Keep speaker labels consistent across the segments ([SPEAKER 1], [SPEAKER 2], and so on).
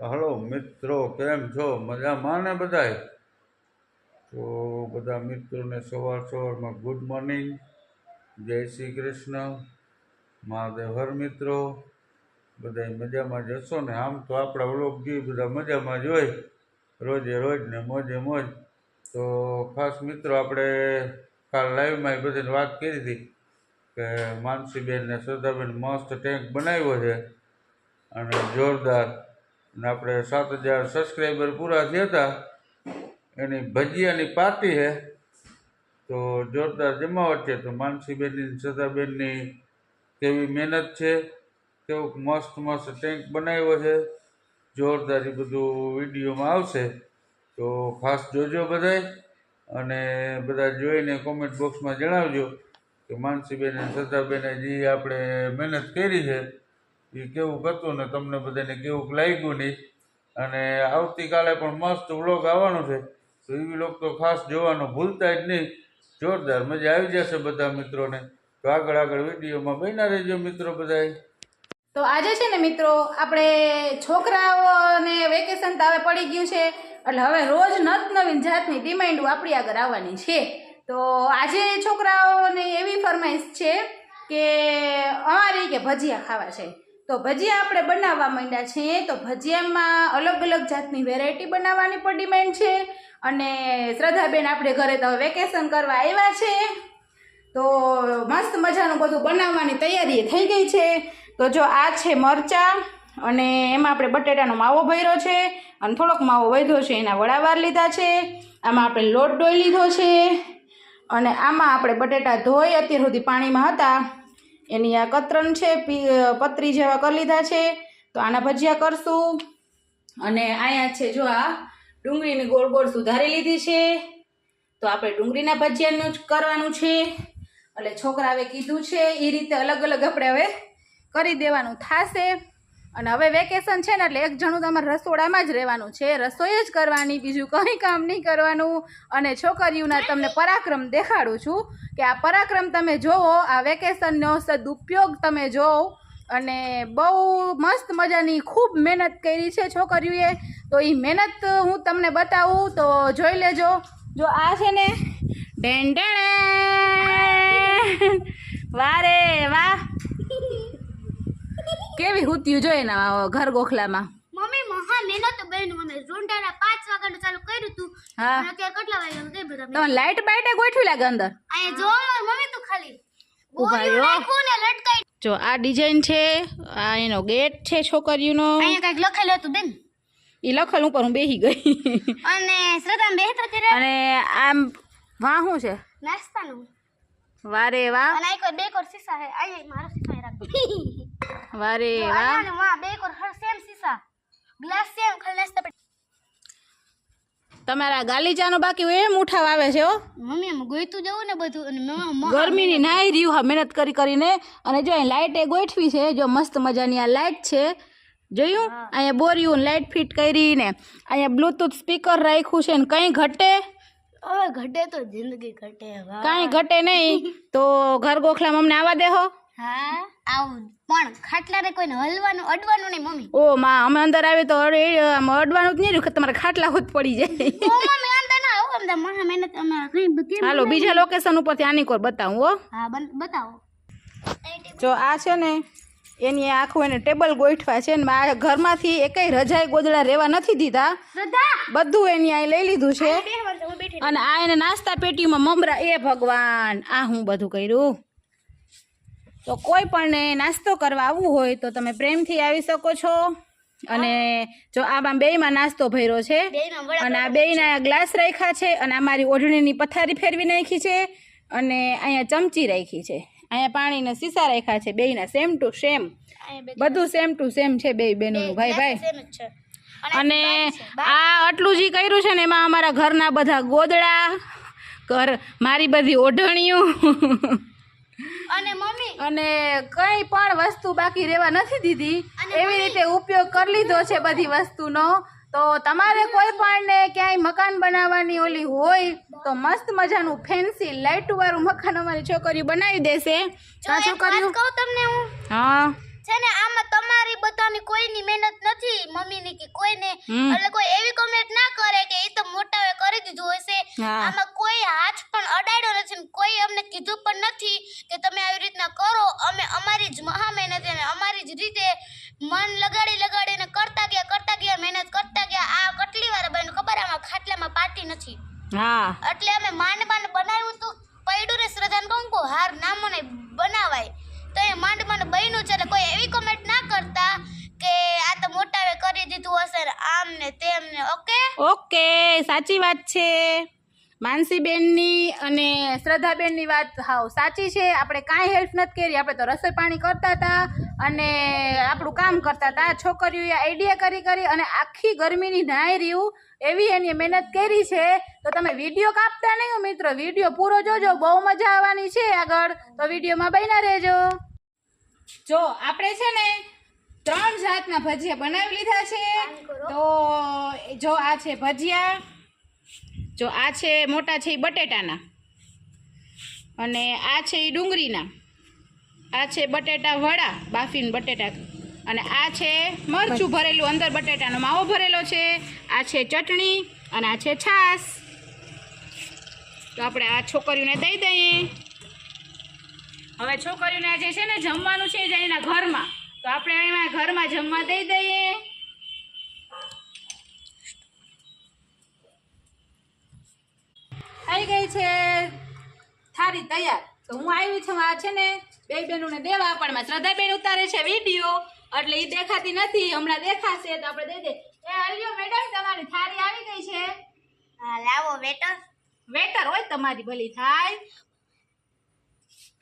[SPEAKER 1] Hello મિત્રો, કેમ છો? મજામાં ને બધાય? તો બધા મિત્રોને સવાર સવારમાં ગુડ મોર્નિંગ જય શ્રી કૃષ્ણ. મહાદેવ હર મિત્રો. બધા મજામાં જશો ને? આમ તો આપણા વ્લોગ જે બધા મજામાં જ હોય, રોજે રોજ ને મોજે મોજ. તો ખાસ મિત્રો, આપણે કાલ લાઈવમાં એ બધાને વાત કરી હતી કે માનસીબેન ને શ્રદ્ધાબેન મસ્ત ટેન્ક બનાવ્યો છે અને જોરદાર અને આપણે સાત હજાર સબસ્ક્રાઈબર પૂરા થયા હતા. એની ભજીયાની પાર્ટી છે. તો જોરદાર જમાવટ છે. તો માનસીબેનની સદાબેનની કેવી મહેનત છે. કેવું મસ્ત મસ્ત ટેન્ક બનાવ્યો છે. જોરદાર એ બધું વિડીયોમાં આવશે. તો ખાસ જોજો બધાય. અને બધા જોઈને કોમેન્ટ બોક્સમાં જણાવજો કે માનસીબેન અને સદાબેને જે આપણે મહેનત કરી છે એ કેવું હતું ને તમને બધાને કેવું લાગ્યું નહીં. અને આવતીકાલે પણ મસ્ત વ્લોગ આવવાનો છે. તો એ વ્લોગ તો ખાસ જોવાનું ભૂલતા જ નહીં. જોરદાર મજા આવી જશે બધા મિત્રોને. તો આગળ આગળ વિડીયોમાં બન્યા રહેજો મિત્રો બધાય.
[SPEAKER 2] તો આજે છે ને મિત્રો આપણે છોકરાઓને વેકેશન તો હવે પડી ગયું છે. એટલે હવે રોજ નત નવીન જાતની ડિમાન્ડો આપણી આગળ આવવાની છે. તો આજે છોકરાઓને એવી ફરમાઈશ છે કે અમારી કે ભજીયા ખાવા છે. તો ભજીયા આપણે બનાવવા માંડ્યા છીએ તો ભજીયામાં અલગ અલગ જાતની વેરાયટી બનાવવાની પણ ડિમાન્ડ છે અને શ્રદ્ધાબેન આપણે ઘરે તો વેકેશન કરવા આવ્યા છે. તો મસ્ત મજાનું બધું બનાવવાની તૈયારી થઈ ગઈ છે. તો જો આ છે મરચાં અને એમાં આપણે બટેટાનો માવો ભર્યો છે અને થોડોક માવો વધ્યો છે, એના વડાવાર લીધા છે. આમાં આપણે લોટ ડોઈ લીધો છે અને આમાં આપણે બટેટા ધોઈ અત્યાર સુધી પાણીમાં હતા. એની આ કતરણ છે પતરી જેવા કરી લીધા છે. તો આના ભજીયા કરશું. અને અહીંયા છે, જો આ ડુંગળીની ગોળ ગોળ સુધારી લીધી છે. તો આપણે ડુંગળીના ભજીયાનું જ કરવાનું છે. એટલે છોકરાએ કીધું છે એ રીતે અલગ અલગ આપણે હવે કરી દેવાનું થશે. અને હવે વેકેશન છે ને એટલે એક જણું તમારે રસોડામાં જ રહેવાનું છે. રસોઈ જ કરવાની, બીજું કંઈ કામ નહીં કરવાનું. અને છોકરીઓના તમને પરાક્રમ દેખાડું છું કે આ પરાક્રમ તમે જોવો, આ વેકેશનનો સદુપયોગ તમે જોવો. અને બહુ મસ્ત મજાની ખૂબ મહેનત કરી છે છોકરીઓએ. તો એ મહેનત હું તમને બતાવું, તો જોઈ લેજો. જો આ છે ને ઢેંઢેણ વારે, વાહ. કેવી હુત્યું જોઈએ એના ઘર ગોખલામાં?
[SPEAKER 3] મમ્મી મહા મહેનત બન્યું અમે ઝુંડાના પાંચ વાગ્યાનું ચાલુ કર્યું તું.
[SPEAKER 2] હા.
[SPEAKER 3] અત્યારે કેટલા વાગ્યા કે બધા
[SPEAKER 2] તમે લાઈટ બાઈટે ગોઠવી લાગે અંદર?
[SPEAKER 3] અહીંયા જો મમ્મી તું ખાલી.
[SPEAKER 2] જો આ ડિઝાઇન છે આ એનો ગેટ છે છોકરીઓનો.
[SPEAKER 3] અહીંયા કંઈક લખેલું હતું બેન.
[SPEAKER 2] એ લખેલ ઉપર હું બેસી ગઈ.
[SPEAKER 3] અને શ્રદ્ધા બેહતો ત્યારે
[SPEAKER 2] અને આમ વાહ શું છે?
[SPEAKER 3] નાસ્તાનું.
[SPEAKER 2] વારે વાહ
[SPEAKER 3] અને એક બે કોર સીસા હે. અહીંયા મારો સીસા રાખો.
[SPEAKER 2] વારે વાહ
[SPEAKER 3] વાહ બે કોર હર સેમ સીસા. ગ્લાસ સેમ ખાલી નાસ્તા
[SPEAKER 2] તમારા ગાલીચાનો બાકી એમ ઉઠાવ આવે છે હો.
[SPEAKER 3] મમ્મી એમ ગોઈતું જવું ને બધું અને
[SPEAKER 2] ગરમીની નાઈ રહ્યું હા મહેનત કરી કરીને. અને જો અહીં લાઇટ એ ગોઠવી છે જો મસ્ત મજાની આ લાઇટ છે. જોયું? અહીંયા બોર્યું લાઇટ ફિટ કરીને અહીંયા બ્લૂટૂથ સ્પીકર રાખ્યું છે ને કંઈ ઘટે?
[SPEAKER 3] હવે ઘટે તો જિંદગી ઘટે
[SPEAKER 2] કાંઈ ઘટે નહીં. તો ઘર ગોખલામાં અમને આવવા દેહો
[SPEAKER 3] હા? આવું પણ ખાટલાને કોઈને હલવાનું અડવાનું નહીં મમ્મી.
[SPEAKER 2] ઓ માં અમે અંદર આવે તો આમ અડવાનું જ નહીં રહ્યું તમારે ખાટલા હોત પડી જાય.
[SPEAKER 3] ઓ મમ્મી આંતા ના આવું અમને મહા મહેનત અમે કઈ કેમ
[SPEAKER 2] હાલો બીજા લોકેશન ઉપરથી આની કોર બતાવું હો.
[SPEAKER 3] હા બતાવો.
[SPEAKER 2] જો આ છે ને એની આખું એને ટેબલ ગોઠવા છે ને આ ઘરમાંથી એકેય રજાઈ ગોદડા રહેવા નથી દીધા. બધું એની અહીં લઈ લીધું છે. અને આ એને નાસ્તા પેટીમાં મમરા એ ભગવાન આ હું બધું કર્યું. તો કોઈ પણ નાસ્તો કરવા આવવું હોય તો તમે પ્રેમથી આવી શકો છો. અને જો આમાં બેયમાં નાસ્તો ભર્યો છે અને આ બેયના ગ્લાસ રાખ્યા છે અને અમારી ઓઢણીની પથારી ફેરવી નાખી છે અને અહીંયા ચમચી રાખી છે. અહીંયા પાણીના સીસા રાખ્યા છે બેયના સેમ ટુ સેમ બધું સેમ ટુ સેમ છે બે બેનું ભાઈ. ભાઈ અને આ આટલું જે કર્યું છે ને એમાં અમારા ઘરના બધા ગોદડા ઘર મારી બધી ઓઢણીઓ.
[SPEAKER 3] અને મમ્મી
[SPEAKER 2] અને કંઈ પણ વસ્તુ બાકી રહેવા નથી દીધી. એવી રીતે ઉપયોગ કરી લીધો છે બધી વસ્તુનો. તો તમારે કોઈ પણ ને ક્યાંય મકાન બનાવવાની ઓલી હોય તો મસ્ત મજાનું ફેન્સી લાઇટ વાળું મકાન અમારી છોકરીઓ બનાવી દેશે.
[SPEAKER 3] એક કહું તમને હું?
[SPEAKER 2] હા.
[SPEAKER 3] છે ને આમાં તમારી બધાની કોઈની મહેનત નથી મમ્મીની કે કોઈને. એટલે કોઈ એવી કમેન્ટ ના કરે કે એ તો મોટાએ કરી દીધું હશે. આમાં કોઈ હાથ પણ અડાડ્યો નથી ને કોઈ અમને કીધું પણ નથી કે તમે આવી રીતના કરો. અમે અમારી જ મહા મહેનત અને અમારી જ રીતે મન લગાડી લગાડીને કરતા ગયા કરતા ગયા મહેનત કરતા ગયા. આ કેટલી વાર બન્યું ખબર આમાં ખાટલામાં પાટી નથી.
[SPEAKER 2] હા.
[SPEAKER 3] એટલે અમે માંડ માંડ બનાવ્યું હતું પૈડું ને શ્રદ્ધાને કહું કહું હાર નામો ને બનાવાય. તો એ માંડ ને આમ ને તેમ ને ઓકે?
[SPEAKER 2] ઓકે, સાચી વાત છે. માનસીબેનની અને શ્રદ્ધાબેનની વાત, હાવ, સાચી છે. આપણે કાંઈ હેલ્પ નથી કરી, આપણે તો રસોઈ પાણી કરતા હતા અને આપણું કામ કરતા હતા. છોકરીઓએ આઈડિયા કરી કરી અને આખી ગરમીની નાઈ રહ્યું એવી એની મહેનત કરી છે. તો તમે વીડિયો કાપતા નહીં મિત્રો વીડિયો પૂરો જોજો, બહુ મજા આવવાની છે આગળ. તો વિડીયોમાં બન્યા રહેજો. જો, આપણે છે ને ત્રણ જાતના ભજીયા બનાવી લીધા છે. તો જો આ છે ભજીયા જો આ છે મોટા છે એ બટેટાના. અને આ છે એ ડુંગળીના. આ છે બટેટા વડા બાફીને બટેટા. અને આ છે મરચું ભરેલું અંદર બટેટાનો માવો ભરેલો છે. આ છે ચટણી અને આ છે છાશ. તો આપણે આ છોકરીઓને દઈ દઈએ. હવે છોકરીઓને આજે છે ને જમવાનું છે જ એના ઘરમાં. તો આપણે એમાં ઘરમાં જમવા દઈ દઈએ. થઈ ગઈ છે થાળી તૈયાર. તો હું આવી છું આ છે ને બે બહેનોને દેવા પણ માં શ્રદ્ધાબેન ઉતારે છે વીડિયો. એટલે એ દેખાતી નથી હમણાં દેખાશે તો આપણે દઈ દે. એ હરિયો મેડમ તમારી થાળી આવી ગઈ છે.
[SPEAKER 3] હા લાવો વેટર.
[SPEAKER 2] વેટર હોય તમારી ભલી થાય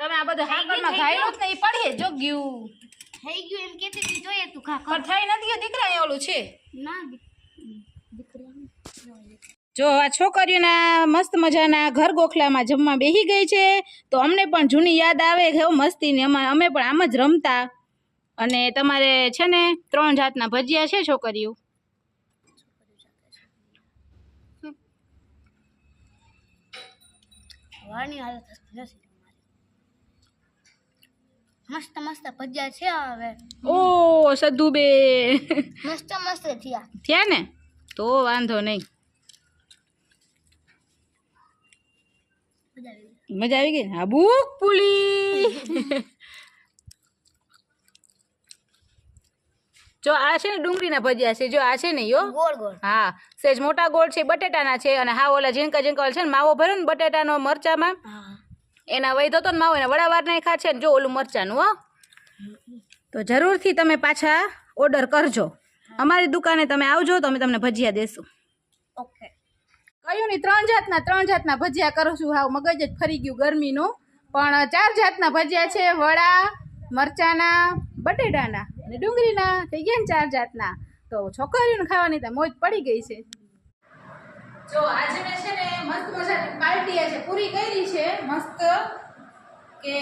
[SPEAKER 2] તમે આ બધું હાકરમાં ઘાયલું જ નહીં પડીએ જો ગયું
[SPEAKER 3] થઈ ગયું એમ કેતી હતી જોઈએ તું ખા
[SPEAKER 2] પણ થઈ નથી ગયું દીકરા એ ઓલું છે.
[SPEAKER 3] ના
[SPEAKER 2] જો આ છોકરીઓના મસ્ત મજાના ઘર ગોખલામાં જમવા બેસી ગઈ છે તો અમને પણ જૂની યાદ આવે કે મસ્તી મસ્તીની અમે અમે પણ આમ જ રમતા. અને તમારે છે ને ત્રણ જાતના ભજીયા છે છોકરીઓ.
[SPEAKER 3] વાળની હાલત નથી. મસ્ત મસ્ત ભજીયા છે હવે.
[SPEAKER 2] ઓ સદુબે
[SPEAKER 3] મસ્ત મસ્ત થયા.
[SPEAKER 2] થયા ને? તો વાંધો નહીં. મજા આવી ગઈ. હા ભૂખ પુલી. જો આ છે ને ડુંગળીના ભજીયા છે જો આ છે ને યો?
[SPEAKER 3] ગોળ ગોળ.
[SPEAKER 2] હા સેજ મોટા ગોળ છે બટેટાના છે અને હા ઓલા ઝીણકા ઝીણકા છે ને માવો ભર્યો ને બટેટાનો મરચામાં. એના વૈધો તો ને માવો એના વડાવાર નાખ્યા છે ને જો ઓલું મરચાનું હો. તો જરૂરથી તમે પાછા ઓર્ડર કરજો. અમારી દુકાને તમે આવજો તો અમે તમને ભજીયા દેશું.
[SPEAKER 3] ઓકે.
[SPEAKER 2] કયું નહીં ત્રણ જાતના ત્રણ જાતના ભજીયા કરું છું. હાવ મગજ જ ફરી ગયું ગરમીનું. પણ ચાર જાતના ભજીયા છે વડા મરચાના બટેટાના અને ડુંગળીના. થઈ ગયા ને ચાર જાતના. તો છોકરીઓને ખાવાની તો મોજ પડી ગઈ છે. જો આજે મસ્ત મજાની પાર્ટી આજે પૂરી કરી છે. મસ્ત કે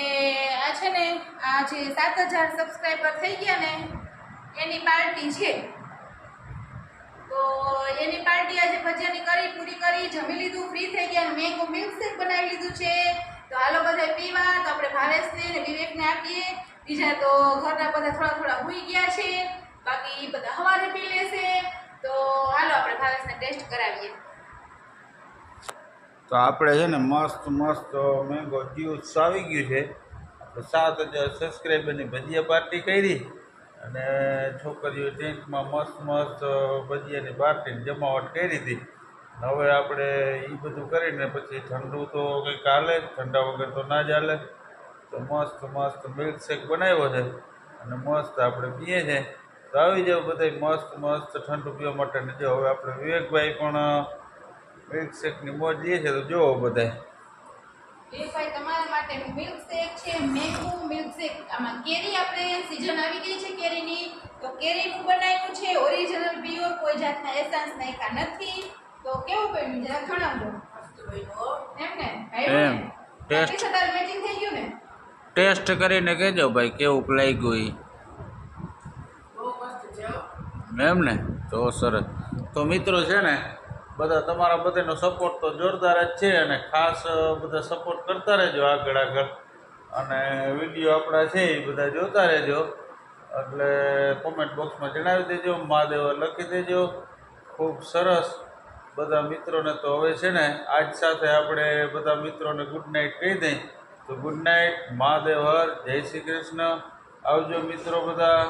[SPEAKER 2] આ છે ને, આ જે સાત હજાર સબસ્ક્રાઈબર થઈ ગયા ને, એની પાર્ટી છે. તો એની પાર્ટી આજે ભજીયાની કરી, પૂરી કરી, જમી લીધું ફ્રી થઈ ગયા. મેં મિલ્કશેક બનાવી લીધું છે. તો હાલો બધા પીવા, તો આપણે ભાવેશને અને વિવેકને આપીએ. બીજા તો ઘરના બધા થોડા થોડા હુઈ ગયા છે. બાકી બધા હવારે પી લેશે. તો હાલો આપણે ભાવેશને ટેસ્ટ કરાવીએ.
[SPEAKER 1] તો આપણે છે ને મસ્ત મસ્ત મેંગો જ્યુસ આવી ગયું છે. સાત હજાર સબસ્ક્રાઈબરની ભજીયા પાર્ટી કરી અને છોકરીઓ ટેન્ટમાં મસ્ત મસ્ત ભજીયાની પાર્ટીની જમાવટ કરી હતી. હવે આપણે એ બધું કરીને પછી ઠંડુ તો કંઈક હાલે ઠંડા વગર તો ના હાલે તો મસ્ત મસ્ત મિલ્કશેક બનાવ્યો છે અને મસ્ત આપણે પીએ છે. તો આવી જાવ બધા મસ્ત મસ્ત ઠંડુ પીવા માટે ને જો હવે આપણે વિવેકભાઈ પણ મિલ્કશેકની મોજ લે છે તો જુઓ બધા
[SPEAKER 2] ભાઈ તમારા મિલ્ક શેક છે મેંગો મિલ્કશેક આમાં કેરી આપણે સીઝન આવી ગઈ છે કેરીની. તો કેરીનું બનાવ્યું છે ઓરિજિનલ પ્યોર કોઈ જાતના એસન્સ નાખ્યા નથી. તો કેવું બન્યું? જરા એમ ને?
[SPEAKER 1] એમ. ટેસ્ટ.
[SPEAKER 2] મેચિંગ થઈ ગયું ને?
[SPEAKER 1] ટેસ્ટ કરીને કહેજો ભાઈ કેવું લાગ્યું એ એમ ને? તો સરસ. તો મિત્રો છે ને બધા તમારા બધાનો સપોર્ટ તો જોરદાર જ છે અને ખાસ બધા સપોર્ટ કરતા રહેજો આગળ આગળ. અને વીડિયો આપણા છે એ બધા જોતા રહેજો. એટલે કોમેન્ટ બોક્સમાં જણાવી દેજો, મહાદેવ લખી દેજો. ખૂબ સરસ. બધા મિત્રોને તો હવે છે ને, આજ સાથે આપણે બધા મિત્રોને ગુડ નાઇટ કહી દઈ. તો ગુડ નાઇટ મહાદેવ હર, જય શ્રી કૃષ્ણ. આવજો મિત્રો બધા.